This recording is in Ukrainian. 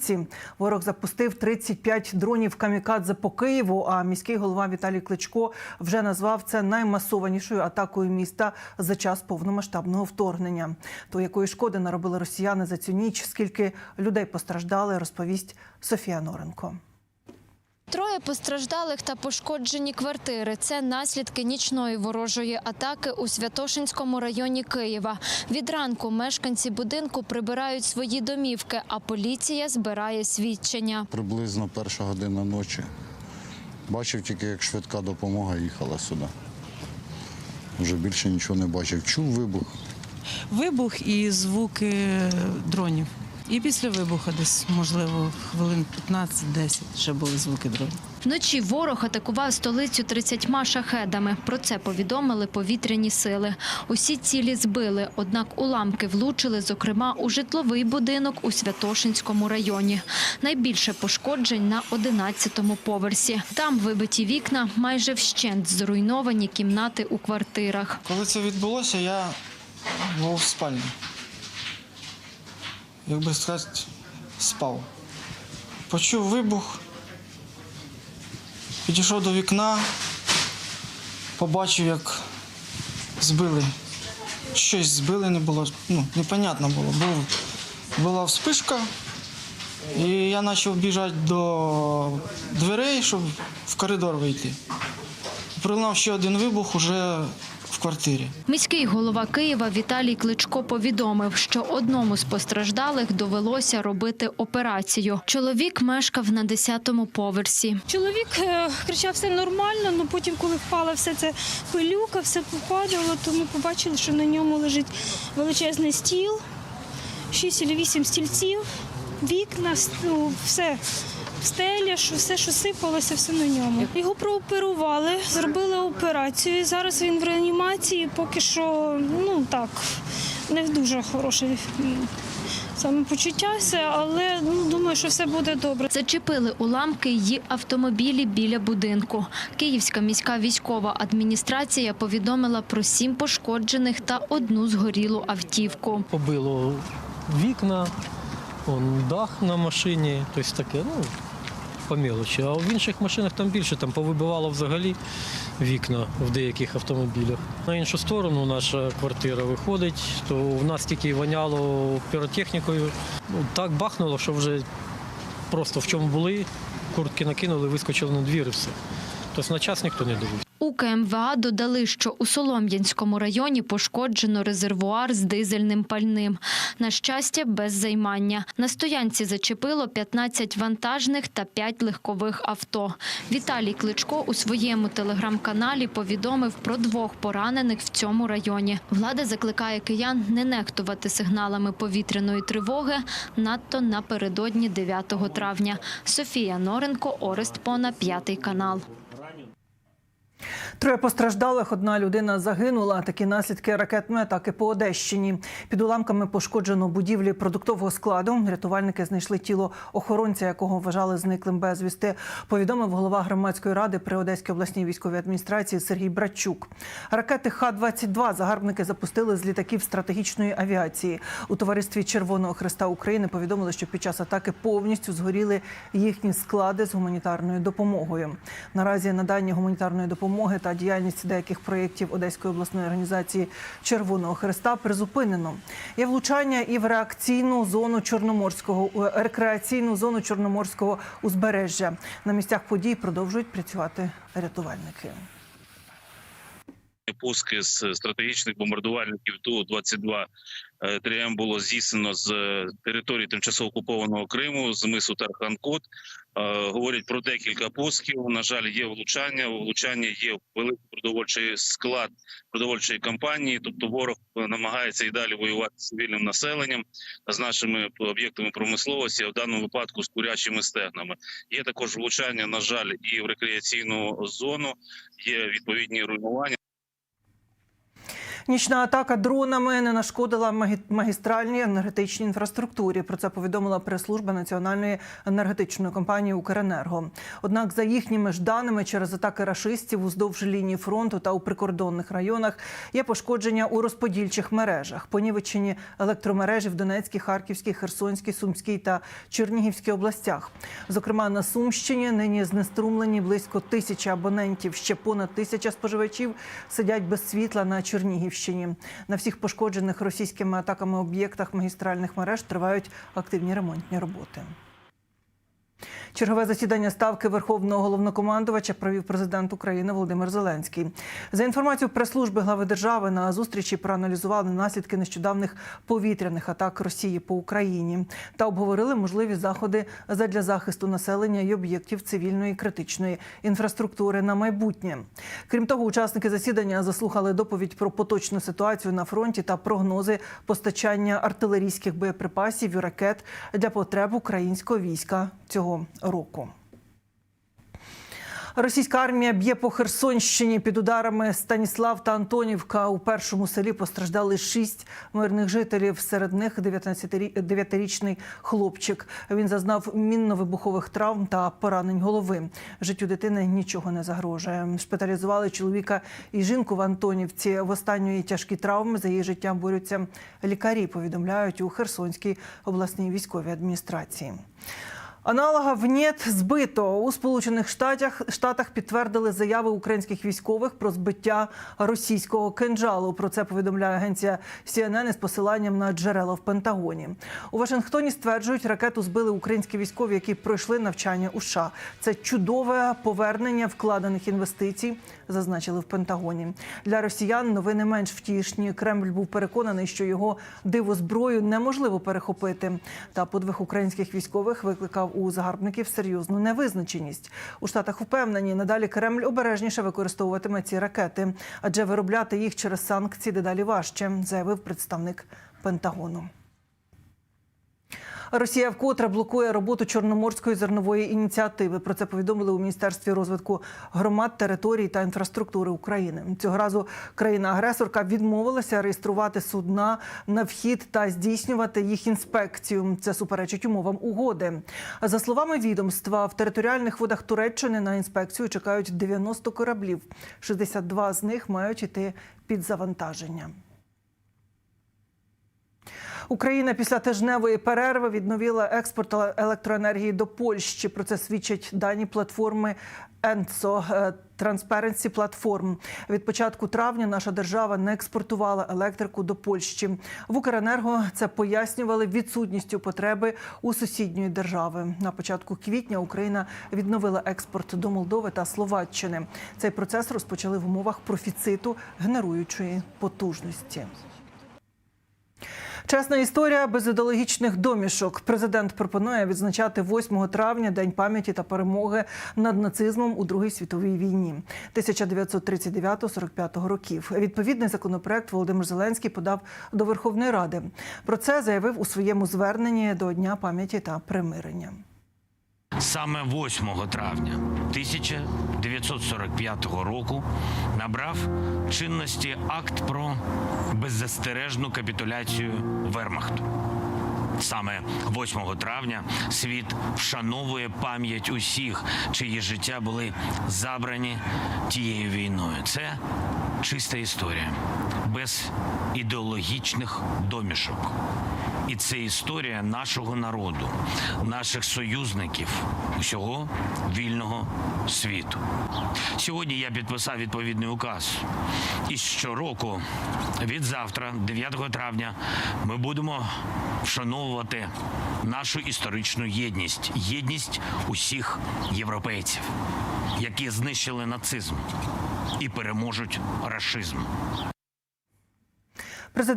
Ці ворог запустив 35 дронів камікадзе по Києву. А міський голова Віталій Кличко вже назвав це наймасованішою атакою міста за час повномасштабного вторгнення. То якої шкоди наробили росіяни за цю ніч? Скільки людей постраждали, розповість Софія Норенко. Троє постраждалих та пошкоджені квартири. Це наслідки нічної ворожої атаки у Святошинському районі Києва. Від ранку мешканці будинку прибирають свої домівки, а поліція збирає свідчення. Приблизно перша година ночі. Бачив тільки, як швидка допомога їхала сюди. Вже більше нічого не бачив. Чув вибух. вибух і звуки дронів. І після вибуху десь, можливо, хвилин 15-10 ще були звуки дронів. Вночі ворог атакував столицю 30 шахедами. Про це повідомили повітряні сили. Усі цілі збили, однак уламки влучили, зокрема, у житловий будинок у Святошинському районі. Найбільше пошкоджень на 11-му поверсі. Там вибиті вікна, майже вщент зруйновані кімнати у квартирах. Коли це відбулося, я був в спальні. Як би сказати, спав. Почув вибух, підійшов до вікна, побачив, як збили. Щось збили не було, ну, непонятно було. Був, була вспишка, і я почав біжати до дверей, щоб в коридор вийти. Пролунав ще один вибух уже в квартирі. Міський голова Києва Віталій Кличко повідомив, що одному з постраждалих довелося робити операцію. Чоловік мешкав на 10-му поверсі. Чоловік е, кричав все нормально, але потім, коли впала все це пилюка, все попадало, то ми побачили, що на ньому лежить величезний стіл, шість чи вісім стільців, вікна, ну, все. Стеля, що все, що сипалося, все на ньому. Його прооперували, зробили операцію. Зараз він в реанімації, поки що, ну так, не в дуже хороше м, самопочуття, все, але ну, думаю, що все буде добре. Зачепили уламки її автомобілі біля будинку. Київська міська військова адміністрація повідомила про сім пошкоджених та одну згорілу автівку. побило вікна, он, дах на машині, тобто таке, ну, по мілочі. А в інших машинах там більше, там повибивало взагалі вікна в деяких автомобілях. На іншу сторону наша квартира виходить, то в нас тільки воняло піротехнікою. Ну, так бахнуло, що вже просто в чому були, куртки накинули, вискочили на двір і все. Тобто на час ніхто не дивився. У КМВА додали, що у Солом'янському районі пошкоджено резервуар з дизельним пальним. На щастя, без займання. На стоянці зачепило 15 вантажних та 5 легкових авто. Віталій Кличко у своєму телеграм-каналі повідомив про двох поранених в цьому районі. Влада закликає киян не нехтувати сигналами повітряної тривоги надто напередодні 9 травня. Софія Норенко, Орест Пона, п'ятий канал. Троє постраждалих, одна людина загинула. Такі наслідки ракетної атаки по Одещині. Під уламками пошкоджено будівлі продуктового складу. Рятувальники знайшли тіло охоронця, якого вважали зниклим безвісти. Повідомив голова громадської ради при Одеській обласній військовій адміністрації Сергій Братчук. Ракети Х-22 загарбники запустили з літаків стратегічної авіації. У товаристві Червоного Христа України повідомили, що під час атаки повністю згоріли їхні склади з гуманітарною допомогою. Наразі надання гуманітарної допомоги та діяльність деяких проєктів Одеської обласної організації Червоного Христа призупинено. Є влучання і в реакційну зону чорноморського е, рекреаційну зону чорноморського узбережжя. На місцях подій продовжують працювати рятувальники. Пуски з стратегічних бомбардувальників Ту-22 е, 3М було здійснено з е, території тимчасово окупованого Криму, з мису Тарханкут. Е, Говорять про декілька пусків. На жаль, є влучання. У влучання є великий продовольчий склад продовольчої компанії. Тобто, ворог е, намагається і далі воювати з цивільним населенням з нашими об'єктами промисловості, а в даному випадку з курячими стегнами. Є також влучання, на жаль, і в рекреаційну зону. Є відповідні руйнування. Нічна атака дронами не нашкодила магі- магістральній енергетичній інфраструктурі. Про це повідомила прес-служба національної енергетичної компанії Укренерго. Однак, за їхніми ж даними, через атаки рашистів уздовж лінії фронту та у прикордонних районах є пошкодження у розподільчих мережах. Понівечені електромережі в Донецькій, Харківській, Херсонській, Сумській та Чернігівській областях. Зокрема, на Сумщині нині знеструмлені близько тисячі абонентів. Ще понад тисяча споживачів сидять без світла на Чернігівщині. На всіх пошкоджених російськими атаками об'єктах магістральних мереж тривають активні ремонтні роботи. Чергове засідання ставки Верховного головнокомандувача провів президент України Володимир Зеленський. За інформацією прес-служби глави держави на зустрічі проаналізували наслідки нещодавних повітряних атак Росії по Україні та обговорили можливі заходи задля захисту населення і об'єктів цивільної критичної інфраструктури на майбутнє. Крім того, учасники засідання заслухали доповідь про поточну ситуацію на фронті та прогнози постачання артилерійських боєприпасів і ракет для потреб українського війська цього року. Російська армія б'є по Херсонщині під ударами Станіслав та Антонівка. У першому селі постраждали шість мирних жителів. Серед них 19-річний хлопчик. Він зазнав мінно-вибухових травм та поранень голови. Життю дитини нічого не загрожує. Шпиталізували чоловіка і жінку в Антонівці. В останньої тяжкі травми за її життям борються лікарі. Повідомляють у Херсонській обласній військовій адміністрації. Аналогів нет збито у Сполучених Штатах Штатах підтвердили заяви українських військових про збиття російського кинджалу. Про це повідомляє агенція CNN із посиланням на джерела в Пентагоні. У Вашингтоні стверджують, ракету збили українські військові, які пройшли навчання у США. Це чудове повернення вкладених інвестицій, зазначили в Пентагоні. Для росіян новини менш втішні. Кремль був переконаний, що його дивозброю неможливо перехопити. Та подвиг українських військових викликав у загарбників серйозну невизначеність. У штатах впевнені, надалі Кремль обережніше використовуватиме ці ракети, адже виробляти їх через санкції дедалі важче, заявив представник Пентагону. Росія вкотре блокує роботу Чорноморської зернової ініціативи. Про це повідомили у міністерстві розвитку громад, територій та інфраструктури України. Цього разу країна-агресорка відмовилася реєструвати судна на вхід та здійснювати їх інспекцію. Це суперечить умовам угоди. За словами відомства, в територіальних водах Туреччини на інспекцію чекають 90 кораблів. 62 з них мають іти під завантаження. Україна після тижневої перерви відновила експорт електроенергії до Польщі. Про це свідчать дані платформи ENSO е, Transparency Platform. Від початку травня наша держава не експортувала електрику до Польщі. В Укренерго це пояснювали відсутністю потреби у сусідньої держави. На початку квітня Україна відновила експорт до Молдови та Словаччини. Цей процес розпочали в умовах профіциту генеруючої потужності. Чесна історія без ідеологічних домішок. Президент пропонує відзначати 8 травня День пам'яті та перемоги над нацизмом у Другій світовій війні 1939-45 років. Відповідний законопроект Володимир Зеленський подав до Верховної Ради. Про це заявив у своєму зверненні до Дня пам'яті та примирення. Саме 8 травня 1945 року набрав чинності акт про беззастережну капітуляцію Вермахту. Саме 8 травня світ вшановує пам'ять усіх, чиї життя були забрані тією війною. Це чиста історія, без ідеологічних домішок. І це історія нашого народу, наших союзників, усього вільного світу. Сьогодні я підписав відповідний указ. І щороку, від завтра, 9 травня, ми будемо вшановувати нашу історичну єдність, єдність усіх європейців, які знищили нацизм і переможуть рашизм.